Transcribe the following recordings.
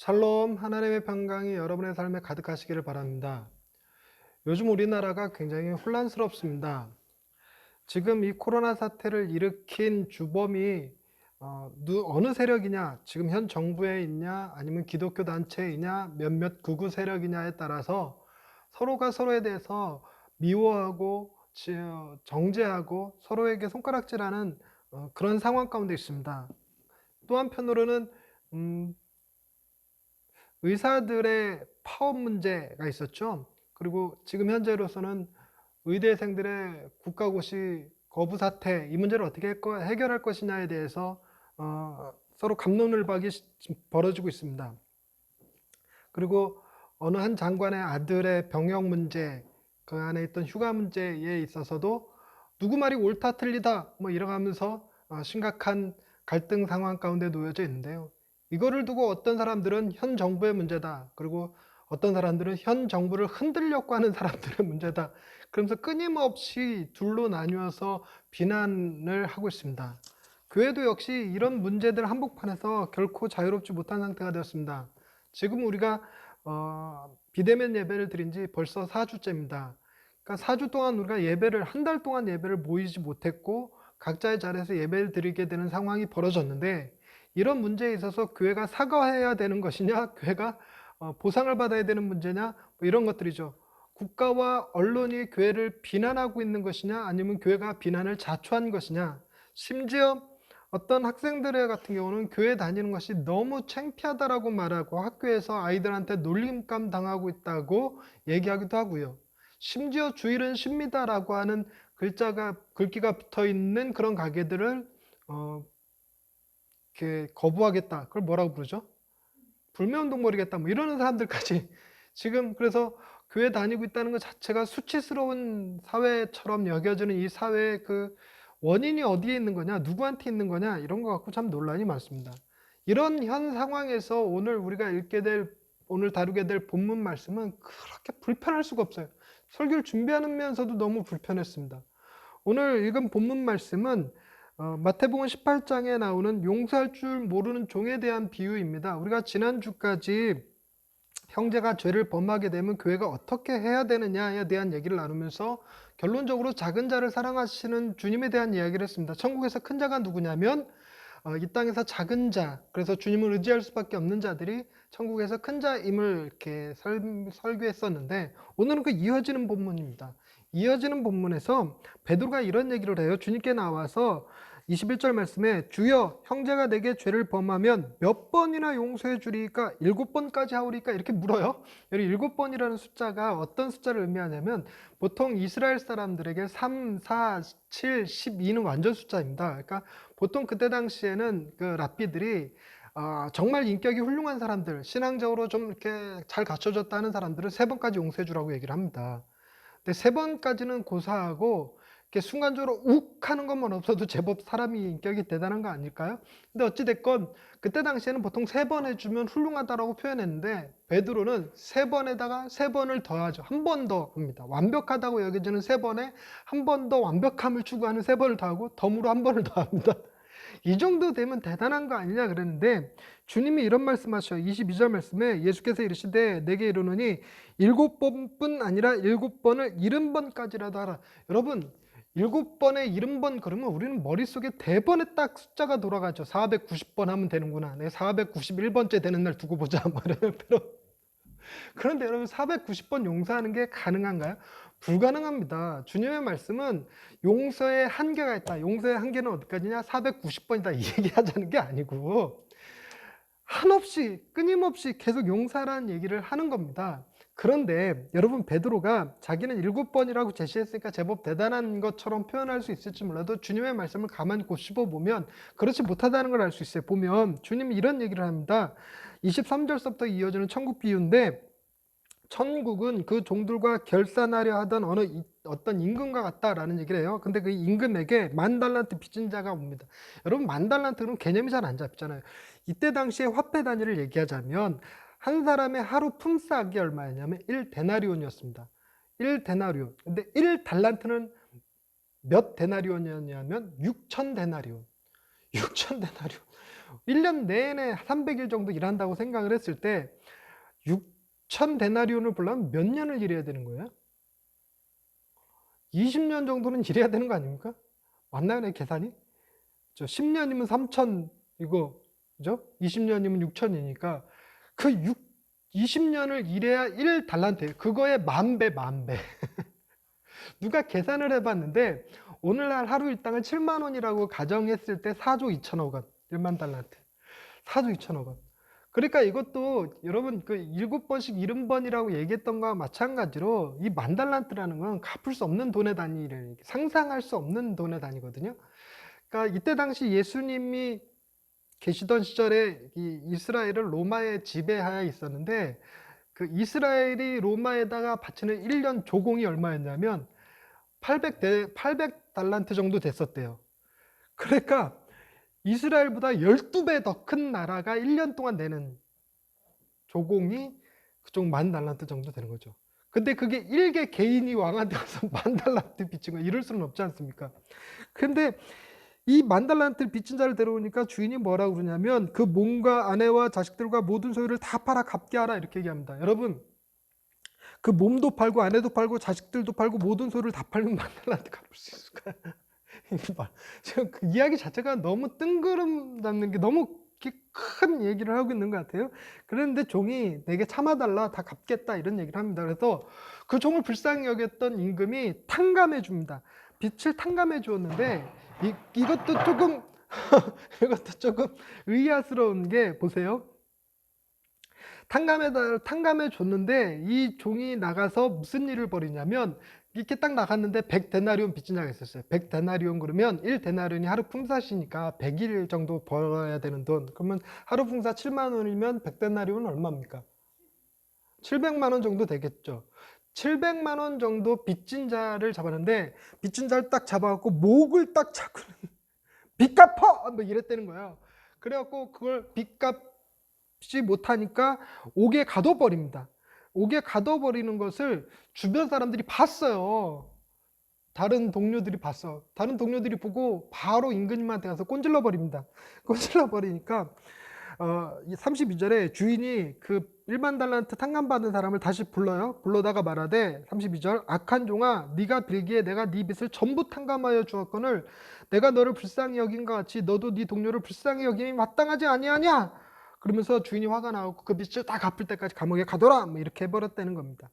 샬롬 하나님의 평강이 여러분의 삶에 가득하시기를 바랍니다. 요즘 우리나라가 굉장히 혼란스럽습니다. 지금 이 코로나 사태를 일으킨 주범이 어, 누, 어느 세력이냐, 지금 현 정부에 있냐, 아니면 기독교 단체이냐, 몇몇 극우 세력이냐에 따라서 서로가 서로에 대해서 미워하고 지- 어, 정죄하고 서로에게 손가락질하는 어, 그런 상황 가운데 있습니다. 또 한편으로는 음, 의사들의 파업 문제가 있었죠. 그리고 지금 현재로서는 의대생들의 국가고시 거부 사태 이 문제를 어떻게 해결할 것이냐에 대해서 어, 서로 갑론을박이 벌어지고 있습니다. 그리고 어느 한 장관의 아들의 병역 문제, 그 안에 있던 휴가 문제에 있어서도 누구 말이 옳다 틀리다 뭐 이러면서 어, 심각한 갈등 상황 가운데 놓여져 있는데요. 이거를 두고 어떤 사람들은 현 정부의 문제다. 그리고 어떤 사람들은 현 정부를 흔들려고 하는 사람들의 문제다. 그러면서 끊임없이 둘로 나뉘어서 비난을 하고 있습니다. 교회도 역시 이런 문제들 한복판에서 결코 자유롭지 못한 상태가 되었습니다. 지금 우리가 어, 비대면 예배를 드린 지 벌써 4주째입니다. 그러니까 4주 동안 우리가 예배를 한 달 동안 예배를 모이지 못했고 각자의 자리에서 예배를 드리게 되는 상황이 벌어졌는데 이런 문제에 있어서 교회가 사과해야 되는 것이냐, 교회가 어, 보상을 받아야 되는 문제냐, 뭐 이런 것들이죠. 국가와 언론이 교회를 비난하고 있는 것이냐, 아니면 교회가 비난을 자초한 것이냐, 심지어 어떤 학생들 같은 경우는 교회 다니는 것이 너무 창피하다라고 말하고 학교에서 아이들한테 놀림감 당하고 있다고 얘기하기도 하고요. 심지어 주일은 쉽니다라고 하는 글자가 글귀가 붙어 있는 그런 가게들을 어, 이렇게 거부하겠다. 그걸 뭐라고 부르죠? 불매운동 벌이겠다. 뭐 이러는 사람들까지 지금 그래서 교회 다니고 있다는 것 자체가 수치스러운 사회처럼 여겨지는 이 사회의 그 원인이 어디에 있는 거냐, 누구한테 있는 거냐 이런 거 갖고 참 논란이 많습니다. 이런 현 상황에서 오늘 우리가 읽게 될 오늘 다루게 될 본문 말씀은 그렇게 불편할 수가 없어요. 설교를 준비하면서도 너무 불편했습니다. 오늘 읽은 본문 말씀은 어, 마태복음 18장에 나오는 용서할 줄 모르는 종에 대한 비유입니다. 우리가 지난주까지 형제가 죄를 범하게 되면 교회가 어떻게 해야 되느냐에 대한 얘기를 나누면서 결론적으로 작은 자를 사랑하시는 주님에 대한 이야기를 했습니다. 천국에서 큰 자가 누구냐면 어, 이 땅에서 작은 자, 그래서 주님을 의지할 수밖에 없는 자들이 천국에서 큰 자임을 이렇게 설, 설교했었는데 오늘은 그 이어지는 본문입니다. 이어지는 본문에서 베드로가 이런 얘기를 해요. 주님께 나와서 21절 말씀에 주여 형제가 내게 죄를 범하면 몇 번이나 용서해 주리까 일곱 번까지 하오리까 이렇게 물어요. 여기 일곱 번이라는 숫자가 어떤 숫자를 의미하냐면 보통 이스라엘 사람들에게 3, 4, 7, 12는 완전 숫자입니다. 그러니까 보통 그때 당시에는 그 랍비들이 아, 정말 인격이 훌륭한 사람들, 신앙적으로 좀 이렇게 잘 갖춰졌다 하는 사람들은 세 번까지 용서해 주라고 얘기를 합니다. 근데 세 번까지는 고사하고 순간적으로 욱 하는 것만 없어도 제법 사람이 인격이 대단한 거 아닐까요? 근데 어찌됐건 그때 당시에는 보통 세 번 해주면 훌륭하다라고 표현했는데 베드로는 세 번에다가 세 번을 더하죠. 한 번 더 합니다. 완벽하다고 여겨지는 세 번에 한 번 더 완벽함을 추구하는 세 번을 더하고 덤으로 한 번을 더합니다. 이 정도 되면 대단한 거 아니냐 그랬는데 주님이 이런 말씀하셔요. 22절 말씀에 예수께서 이르시되 내게 이르노니 일곱 번뿐 아니라 일곱 번을 일흔 번까지라도 하라. 여러분 일곱 번에 일흔 번 그러면 우리는 머릿속에 대번에 딱 숫자가 돌아가죠. 490번 하면 되는구나. 내가 491번째 되는 날 두고 보자. 그런데 여러분 490번 용서하는 게 가능한가요? 불가능합니다. 주님의 말씀은 용서의 한계가 있다. 용서의 한계는 어디까지냐? 490번이다. 이 얘기하자는 게 아니고 한없이 끊임없이 계속 용서라는 얘기를 하는 겁니다. 그런데 여러분 베드로가 자기는 일곱 번이라고 제시했으니까 제법 대단한 것처럼 표현할 수 있을지 몰라도 주님의 말씀을 가만히 곱씹어 보면 그렇지 못하다는 걸 알 수 있어요. 보면 주님이 이런 얘기를 합니다. 23절서부터 이어지는 천국 비유인데 천국은 그 종들과 결산하려 하던 어느 이- 어떤 임금과 같다라는 얘기를 해요. 근데 그 임금에게 만 달란트 빚진 자가 옵니다. 여러분 만 달란트는 개념이 잘 안 잡히잖아요. 이때 당시에 화폐 단위를 얘기하자면 한 사람의 하루 품삯이 얼마였냐면 1데나리온이었습니다. 1데나리온. 근데 1달란트는 몇 데나리온이었냐면 6천 데나리온. 6천 데나리온. 1년 내내 300일 정도 일한다고 생각을 했을 때 6천 데나리온을 벌려면 몇 년을 일해야 되는 거예요? 20년 정도는 일해야 되는 거 아닙니까? 맞나요, 내 계산이? 저 10년이면 3천 이거 그죠? 20년이면 6천이니까 그 6, 20년을 일해야 1달란트 그거에 만 배, 만 배. 누가 계산을 해봤는데 오늘날 하루 일당을 7만 원이라고 가정했을 때 4조 2천억 원, 1만 달란트. 4조 2천억 원. 그러니까 이것도 여러분 그 일곱 번씩 일흔 번이라고 얘기했던 거와 마찬가지로 이 만 달란트라는 건 갚을 수 없는 돈의 단위를 상상할 수 없는 돈의 단위거든요. 그러니까 이때 당시 예수님이 계시던 시절에 이 이스라엘을 로마에 지배하에 있었는데 그 이스라엘이 로마에다가 바치는 1년 조공이 얼마였냐면 800대 800 달란트 정도 됐었대요. 그러니까 이스라엘보다 12배 더 큰 나라가 1년 동안 내는 조공이 그쪽 만 달란트 정도 되는 거죠. 근데 그게 일개 개인이 왕한테 가서 만 달란트 빚진 거 이럴 수는 없지 않습니까? 근데 이 만 달란트를 빚진 자를 데려오니까 주인이 뭐라고 그러냐면 그 몸과 아내와 자식들과 모든 소유를 다 팔아 갚게 하라 이렇게 얘기합니다. 여러분 그 몸도 팔고 아내도 팔고 자식들도 팔고 모든 소유를 다 팔면 만 달란트 갚을 수 있을까요? 지금 그 이야기 자체가 너무 뜬구름 잡는 게 너무 큰 얘기를 하고 있는 것 같아요. 그런데 종이 내게 참아달라 다 갚겠다 이런 얘기를 합니다. 그래서 그 종을 불쌍히 여겼던 임금이 탕감해 줍니다. 빛을 탕감해 주었는데 이, 이것도 조금 이것도 조금 의아스러운 게 보세요. 탕감해 탕감해 줬는데 이 종이 나가서 무슨 일을 벌이냐면 이렇게 딱 나갔는데 100데나리온 빚진 자가 있었어요. 100데나리온 그러면 1데나리온이 하루 품삯이니까 100일 정도 벌어야 되는 돈. 그러면 하루 품삯 7만 원이면 100데나리온은 얼마입니까? 700만 원 정도 되겠죠. 700만 원 정도 빚진 자를 잡았는데 빚진 자를 딱 잡아갖고 목을 딱 잡고 빚 갚아! 뭐 이랬다는 거예요. 그래갖고 그걸 빚 갚지 못하니까 옥에 가둬버립니다. 옥에 가둬버리는 것을 주변 사람들이 봤어요. 다른 동료들이 봤어. 다른 동료들이 보고 바로 임금님한테 가서 꼰질러 버립니다. 꼰질러 버리니까 어, 32절에 주인이 그 일반 달란트 탕감받은 사람을 다시 불러요. 불러다가 말하되 32절 악한 종아 네가 빌기에 내가 네 빚을 전부 탕감하여 주었거늘 내가 너를 불쌍히 여긴 것 같이 너도 네 동료를 불쌍히 여김이 마땅하지 아니하냐? 그러면서 주인이 화가 나고 그 빚을 다 갚을 때까지 감옥에 가둬라 뭐 이렇게 해버렸다는 겁니다.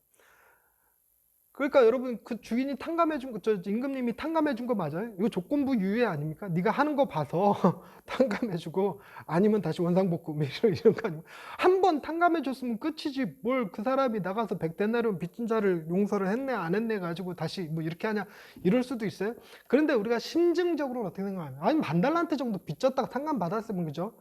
그러니까 여러분 그 주인이 탕감해 준 거, 저 임금님이 탕감해 준 거 맞아요? 이거 조건부 유예 아닙니까? 네가 하는 거 봐서 탕감해 주고 아니면 다시 원상복구 뭐 이런 거 아니고 한 번 탕감해 줬으면 끝이지 뭘 그 사람이 나가서 백데나리온 빚진 자를 용서를 했네 안 했네 가지고 다시 뭐 이렇게 하냐 이럴 수도 있어요. 그런데 우리가 심증적으로 어떻게 생각하냐? 아니 만 달란트 정도 빚졌다가 탕감 받았으면 그죠?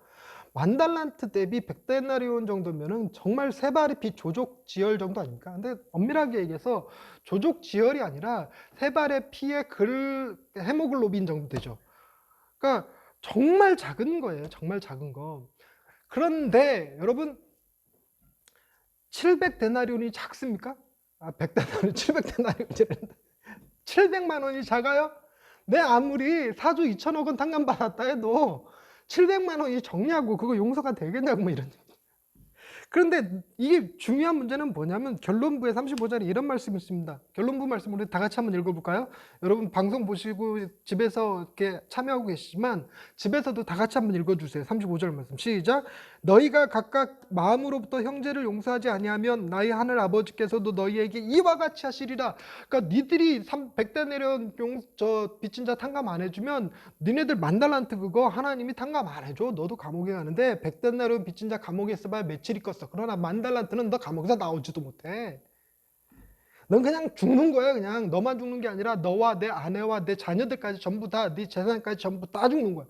만 달란트 대비 100데나리온 정도면은 정말 세 발의 빚 조족 지혈 정도 아닙니까? 근데 엄밀하게 얘기해서 조족 지혈이 아니라 세 발의 피의 글 헤모글로빈 정도 되죠. 그러니까 정말 작은 거예요. 정말 작은 거. 그런데 여러분 700데나리온이 작습니까? 아, 100데나리온, 700데나리온 700만 원이 작아요? 내 아무리 4조 2천억 원 탕감 받았다 해도 700만 원이 적냐고 그거 용서가 되겠냐고 뭐 이런 그런데 이게 중요한 문제는 뭐냐면 결론부의 35절에 이런 말씀이 있습니다. 결론부 말씀 우리 다 같이 한번 읽어볼까요? 여러분 방송 보시고 집에서 이렇게 참여하고 계시지만 집에서도 다 같이 한번 읽어주세요. 35절 말씀 시작. 너희가 각각 마음으로부터 형제를 용서하지 아니하면 나의 하늘 아버지께서도 너희에게 이와 같이 하시리라. 그러니까 니들이 100대 내려온 용, 저 빚진 자 탕감 안 해주면 니네들 만달란트 그거 하나님이 탕감 안 해줘. 너도 감옥에 가는데 100대 내려온 빚진 자 감옥에 있어봐야 며칠 있겠어. 그러나 만달란트는 너 감옥에서 나오지도 못해. 넌 그냥 죽는 거야 그냥. 너만 죽는 게 아니라 너와 내 아내와 내 자녀들까지 전부 다 네 재산까지 전부 다 죽는 거야.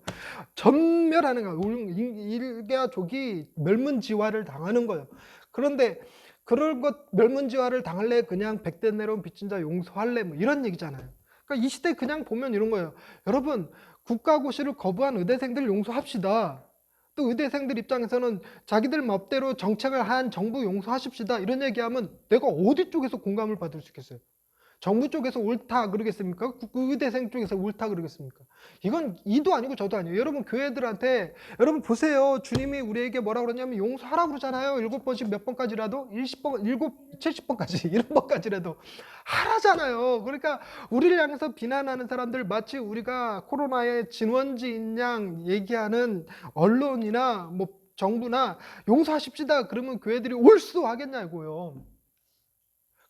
전멸하는 거야. 일가족이 멸문지화를 당하는 거예요 그런데 그럴 것 멸문지화를 당할래? 그냥 백대 내려온 빚진 자 용서할래? 뭐 이런 얘기잖아요. 그러니까 이 시대 그냥 보면 이런 거예요. 여러분 국가고시를 거부한 의대생들 용서합시다 또 의대생들 입장에서는 자기들 멋대로 정책을 한 정부 용서하십시다 이런 얘기하면 내가 어디 쪽에서 공감을 받을 수 있겠어요? 정부 쪽에서 옳다 그러겠습니까? 구- 의대생 쪽에서 옳다 그러겠습니까? 이건 이도 아니고 저도 아니에요. 여러분 교회들한테 여러분 보세요. 주님이 우리에게 뭐라 그러냐면 용서하라 그러잖아요. 일곱 번씩 몇 번까지라도 일십 번 일곱 칠십 번까지 이런 번까지라도 하라잖아요. 그러니까 우리를 향해서 비난하는 사람들 마치 우리가 코로나의 진원지인 양 얘기하는 언론이나 뭐 정부나 용서하십시다 그러면 교회들이 올수 하겠냐고요.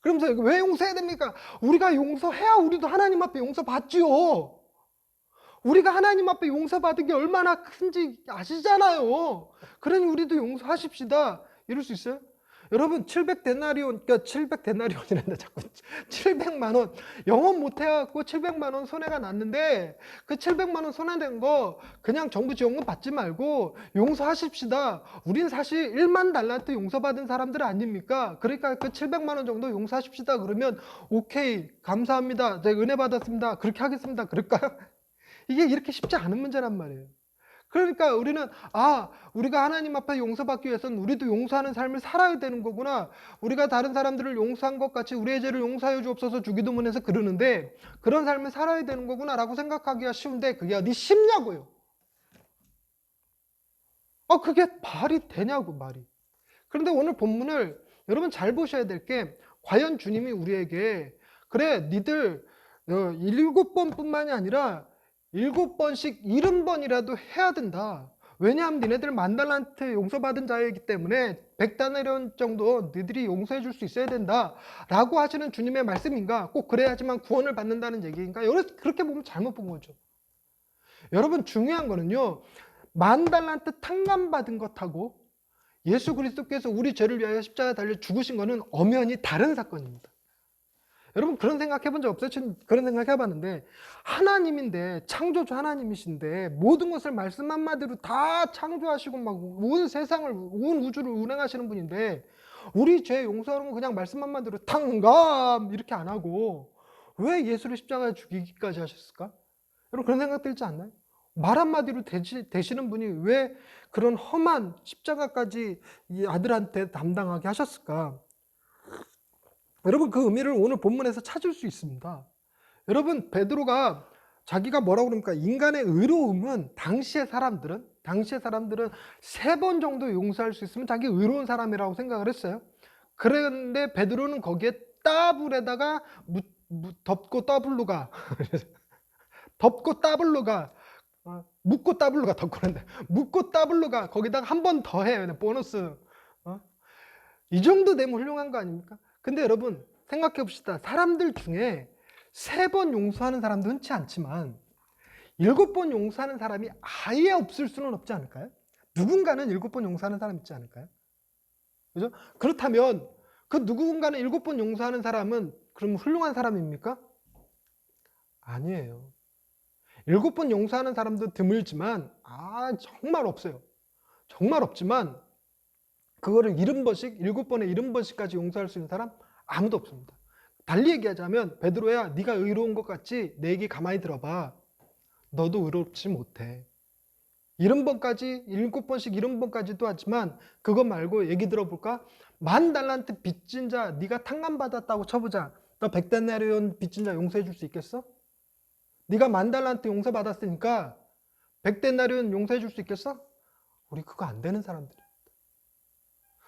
그러면서 왜 용서해야 됩니까? 우리가 용서해야 우리도 하나님 앞에 용서받지요. 우리가 하나님 앞에 용서받은 게 얼마나 큰지 아시잖아요. 그러니 우리도 용서하십시다. 이럴 수 있어요? 여러분 700데나리온 그러니까 700데나리온이란다 자꾸 700만 원 영업 못 해갖고 700만 원 손해가 났는데 그 700만 원 손해된 거 그냥 정부 지원금 받지 말고 용서하십시다. 우린 사실 1만 달란트 용서받은 사람들 아닙니까? 그러니까 그 700만 원 정도 용서하십시다. 그러면 오케이 감사합니다. 제가 은혜 받았습니다. 그렇게 하겠습니다. 그럴까요? 이게 이렇게 쉽지 않은 문제란 말이에요. 그러니까 우리는 아 우리가 하나님 앞에 용서받기 위해서는 우리도 용서하는 삶을 살아야 되는 거구나. 우리가 다른 사람들을 용서한 것 같이 우리의 죄를 용서하여 주옵소서 주기도문에서 그러는데 그런 삶을 살아야 되는 거구나라고 생각하기가 쉬운데 그게 어디 쉽냐고요? 아 그게 말이 되냐고 말이. 그런데 오늘 본문을 여러분 잘 보셔야 될 게 과연 주님이 우리에게 그래 니들 어, 일곱 번뿐만이 아니라 일곱 번씩 일흔 번이라도 해야 된다. 왜냐하면 니네들 만달란트 용서받은 자이기 때문에 백다나리온 정도 너희들이 용서해 줄 수 있어야 된다. 라고 하시는 주님의 말씀인가? 꼭 그래야지만 구원을 받는다는 얘기인가? 그렇게 보면 잘못 본 거죠. 여러분 중요한 거는요. 만달란트 탕감받은 것하고 예수 그리스도께서 우리 죄를 위하여 십자가에 달려 죽으신 거는 엄연히 다른 사건입니다. 여러분 그런 생각 해 본 적 없어요? 전 그런 생각 해봤는데 하나님인데 창조주 하나님이신데 모든 것을 말씀 한마디로 다 창조하시고 막 온 세상을 온 우주를 운행하시는 분인데 우리 죄 용서하는 건 그냥 말씀 한마디로 탕감 이렇게 안 하고 왜 예수를 십자가에 죽이기까지 하셨을까? 여러분 그런 생각 들지 않나요? 말 한마디로 되시, 되시는 분이 왜 그런 험한 십자가까지 이 아들한테 담당하게 하셨을까? 여러분 그 의미를 오늘 본문에서 찾을 수 있습니다. 여러분 베드로가 자기가 뭐라고 그럽니까? 인간의 의로움은 당시의 사람들은 당시의 사람들은 세 번 정도 용서할 수 있으면 자기 의로운 사람이라고 생각을 했어요. 그런데 베드로는 거기에 따블에다가 무, 무, 덮고 더블로가 덮고 더블로가 어, 묻고 더블로가 덮고는데 묻고 더블로가 거기다가 한 번 더 해요. 보너스. 어? 이 정도 되면 훌륭한 거 아닙니까? 근데 여러분 생각해 봅시다. 사람들 중에 세 번 용서하는 사람도 흔치 않지만 일곱 번 용서하는 사람이 아예 없을 수는 없지 않을까요? 누군가는 일곱 번 용서하는 사람 있지 않을까요? 그죠? 그렇다면 그 누군가는 일곱 번 용서하는 사람은 그럼 훌륭한 사람입니까? 아니에요. 일곱 번 용서하는 사람도 드물지만 아 정말 없어요. 정말 없지만 그거를 일흔 번씩 일곱 번에 일흔 번씩까지 용서할 수 있는 사람 아무도 없습니다. 달리 얘기하자면 베드로야 네가 의로운 것 같지 내 얘기 가만히 들어봐. 너도 의롭지 못해. 일흔 번까지 일곱 번씩 일흔 번까지도 하지만 그것 말고 얘기 들어볼까? 만 달란트 빚진 자 네가 탕감 받았다고 쳐보자. 너 백데나리온 빚진 자 용서해 줄 수 있겠어? 네가 만 달란트 용서 받았으니까 백데나리온 용서해 줄 수 있겠어? 우리 그거 안 되는 사람들이야.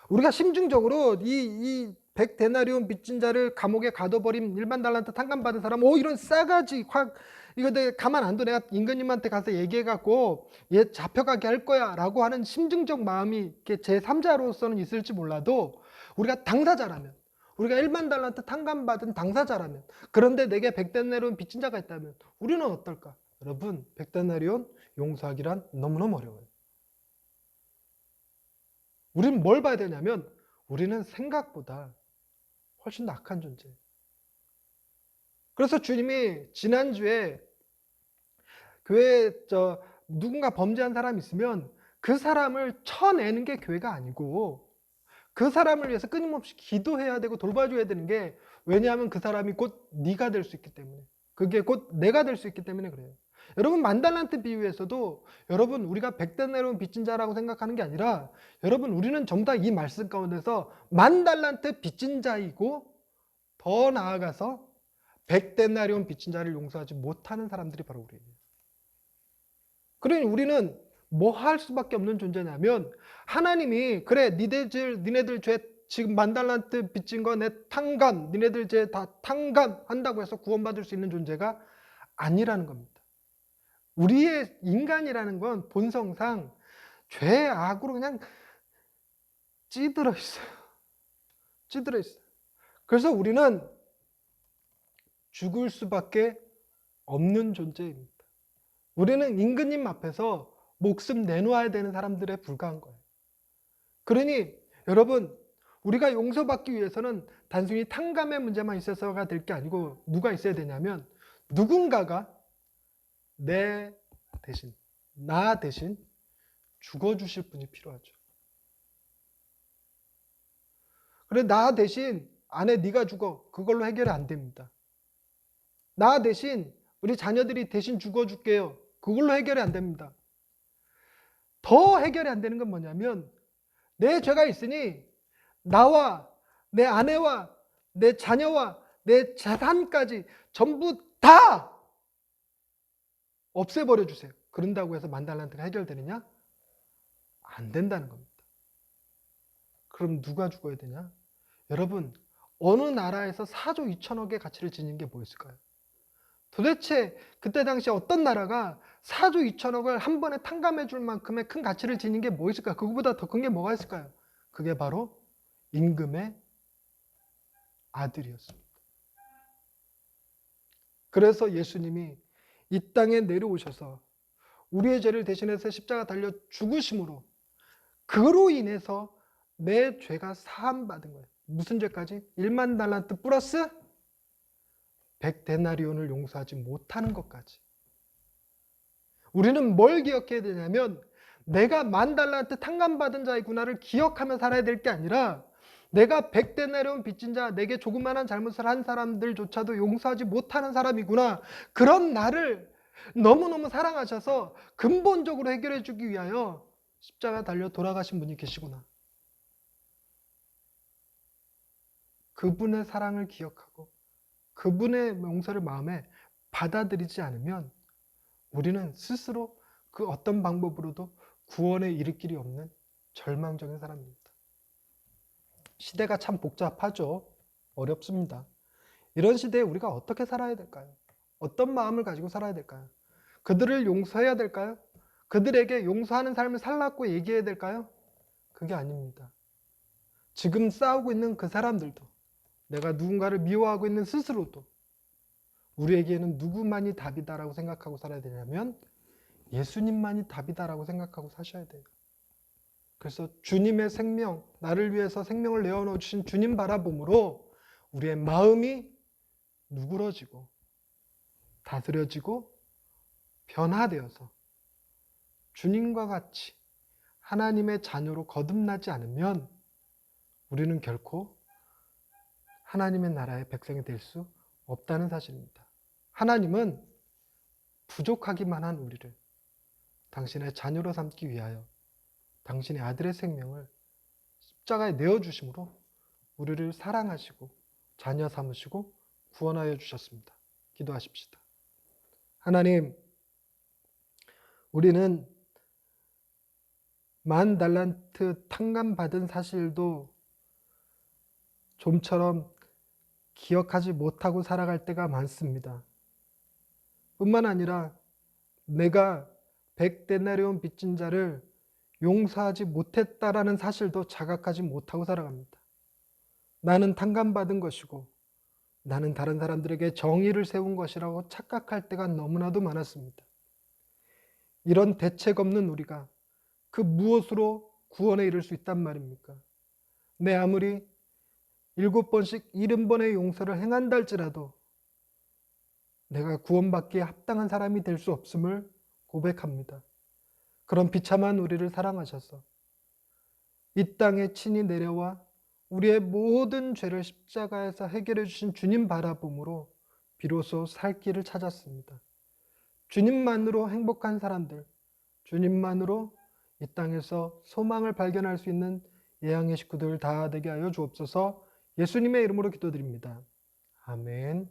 우리가 심증적으로 이, 이 백데나리온 빚진 자를 감옥에 가둬버린 일반 달란트 탕감받은 사람, 오, 이런 싸가지, 확, 이거 내가 가만 안 둬. 내가 임금님한테 가서 얘기해갖고 얘 잡혀가게 할 거야. 라고 하는 심증적 마음이 이렇게 제3자로서는 있을지 몰라도 우리가 당사자라면, 우리가 일반 달란트 탕감받은 당사자라면, 그런데 내게 백데나리온 빚진 자가 있다면, 우리는 어떨까? 여러분, 백데나리온 용서하기란 너무너무 어려워요. 우리는 뭘 봐야 되냐면 우리는 생각보다 훨씬 더 악한 존재. 그래서 주님이 지난주에 교회 저 누군가 범죄한 사람이 있으면 그 사람을 쳐내는 게 교회가 아니고 그 사람을 위해서 끊임없이 기도해야 되고 돌봐줘야 되는 게 왜냐하면 그 사람이 곧 네가 될 수 있기 때문에 그게 곧 내가 될 수 있기 때문에 그래요. 여러분 만달란트 비유에서도 여러분 우리가 백달나리온 빚진 자라고 생각하는 게 아니라 여러분 우리는 다이 말씀 가운데서 만달란트 빚진 자이고 더 나아가서 백데나리온 빚진 자를 용서하지 못하는 사람들이 바로 우리예요. 그러니 우리는 뭐 할 수밖에 없는 존재냐면 하나님이 그래 니네들 니네들 죄 지금 만달란트 빚진 거 내 탕감 니네들 죄 다 탕감한다고 해서 구원받을 수 있는 존재가 아니라는 겁니다. 우리의 인간이라는 건 본성상 죄악으로 그냥 찌들어 있어요. 찌들어 있어요. 그래서 우리는 죽을 수밖에 없는 존재입니다. 우리는 임금님 앞에서 목숨 내놓아야 되는 사람들에 불과한 거예요. 그러니 여러분, 우리가 용서받기 위해서는 단순히 탕감의 문제만 있어서가 될 게 아니고 누가 있어야 되냐면 누군가가 내 대신, 나 대신 죽어주실 분이 필요하죠. 그래, 나 대신 아내 네가 죽어. 그걸로 해결이 안 됩니다. 나 대신 우리 자녀들이 대신 죽어줄게요. 그걸로 해결이 안 됩니다. 더 해결이 안 되는 건 뭐냐면 내 죄가 있으니 나와 내 아내와 내 자녀와 내 재산까지 전부 다 없애버려 주세요. 그런다고 해서 만 달란트가 해결되느냐? 안 된다는 겁니다. 그럼 누가 죽어야 되냐? 여러분, 어느 나라에서 4조 2천억의 가치를 지닌 게뭐 있을까요? 도대체 그때 당시 어떤 나라가 4조 2천억을 한 번에 탕감해 줄 만큼의 큰 가치를 지닌 게 뭐 있을까요? 그거보다 더 큰 게 뭐가 있을까요? 그게 바로 임금의 아들이었습니다. 그래서 예수님이 이 땅에 내려오셔서 우리의 죄를 대신해서 십자가 달려 죽으심으로 그로 인해서 내 죄가 사함 받은 거예요. 무슨 죄까지? 1만 달란트 플러스 100데나리온을 용서하지 못하는 것까지. 우리는 뭘 기억해야 되냐면 내가 만 달란트 탕감받은 자이구나를 기억하며 살아야 될 게 아니라 내가 100데나리온 빚진 자, 내게 조그마한 잘못을 한 사람들조차도 용서하지 못하는 사람이구나. 그런 나를 너무너무 사랑하셔서 근본적으로 해결해 주기 위하여 십자가 달려 돌아가신 분이 계시구나. 그분의 사랑을 기억하고 그분의 용서를 마음에 받아들이지 않으면 우리는 스스로 그 어떤 방법으로도 구원에 이를 길이 없는 절망적인 사람입니다. 시대가 참 복잡하죠. 어렵습니다. 이런 시대에 우리가 어떻게 살아야 될까요? 어떤 마음을 가지고 살아야 될까요? 그들을 용서해야 될까요? 그들에게 용서하는 삶을 살라고 얘기해야 될까요? 그게 아닙니다. 지금 싸우고 있는 그 사람들도 내가 누군가를 미워하고 있는 스스로도 우리에게는 누구만이 답이다라고 생각하고 살아야 되냐면 예수님만이 답이다라고 생각하고 사셔야 돼요. 그래서 주님의 생명, 나를 위해서 생명을 내어놓어 주신 주님 바라봄으로 우리의 마음이 누그러지고 다스려지고 변화되어서 주님과 같이 하나님의 자녀로 거듭나지 않으면 우리는 결코 하나님의 나라의 백성이 될 수 없다는 사실입니다. 하나님은 부족하기만 한 우리를 당신의 자녀로 삼기 위하여 당신의 아들의 생명을 십자가에 내어 주심으로 우리를 사랑하시고 자녀 삼으시고 구원하여 주셨습니다. 기도하십시다. 하나님, 우리는 만 달란트 탕감 받은 사실도 좀처럼 기억하지 못하고 살아갈 때가 많습니다. 뿐만 아니라 내가 백데나리온 빚진 자를 용서하지 못했다라는 사실도 자각하지 못하고 살아갑니다. 나는 탕감받은 것이고 나는 다른 사람들에게 정의를 세운 것이라고 착각할 때가 너무나도 많았습니다. 이런 대책 없는 우리가 그 무엇으로 구원에 이를 수 있단 말입니까? 내 아무리 일곱 번씩 일흔 번의 용서를 행한다 할지라도 내가 구원받기에 합당한 사람이 될 수 없음을 고백합니다. 그런 비참한 우리를 사랑하셔서 이 땅에 친히 내려와 우리의 모든 죄를 십자가에서 해결해 주신 주님 바라봄으로 비로소 살 길을 찾았습니다. 주님만으로 행복한 사람들, 주님만으로 이 땅에서 소망을 발견할 수 있는 예양의 식구들 다 되게 하여 주옵소서 예수님의 이름으로 기도드립니다. 아멘.